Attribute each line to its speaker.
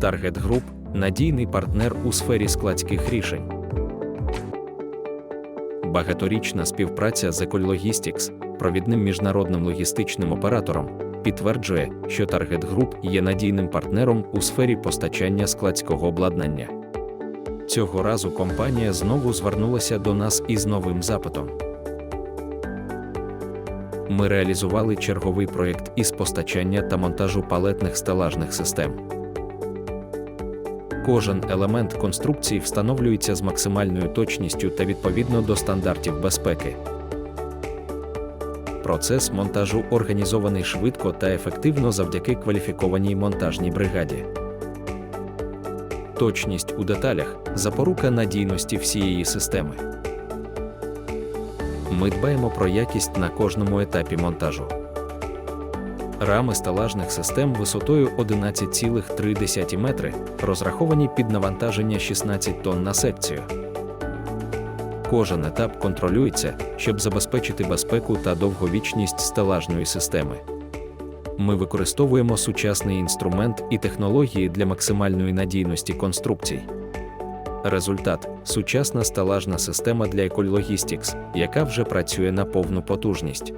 Speaker 1: Target Group – надійний партнер у сфері складських рішень. Багаторічна співпраця з Ecologistics, провідним міжнародним логістичним оператором, підтверджує, що Target Group є надійним партнером у сфері постачання складського обладнання. Цього разу компанія знову звернулася до нас із новим запитом. Ми реалізували черговий проєкт із постачання та монтажу палетних стелажних систем. Кожен елемент конструкції встановлюється з максимальною точністю та відповідно до стандартів безпеки. Процес монтажу організований швидко та ефективно завдяки кваліфікованій монтажній бригаді. Точність у деталях запорука надійності всієї системи. Ми дбаємо про якість на кожному етапі монтажу. Рами стелажних систем висотою 11,3 метри розраховані під навантаження 16 тонн на секцію. Кожен етап контролюється, щоб забезпечити безпеку та довговічність стелажної системи. Ми використовуємо сучасний інструмент і технології для максимальної надійності конструкцій. Результат сучасна стелажна система для Ecologistics, яка вже працює на повну потужність.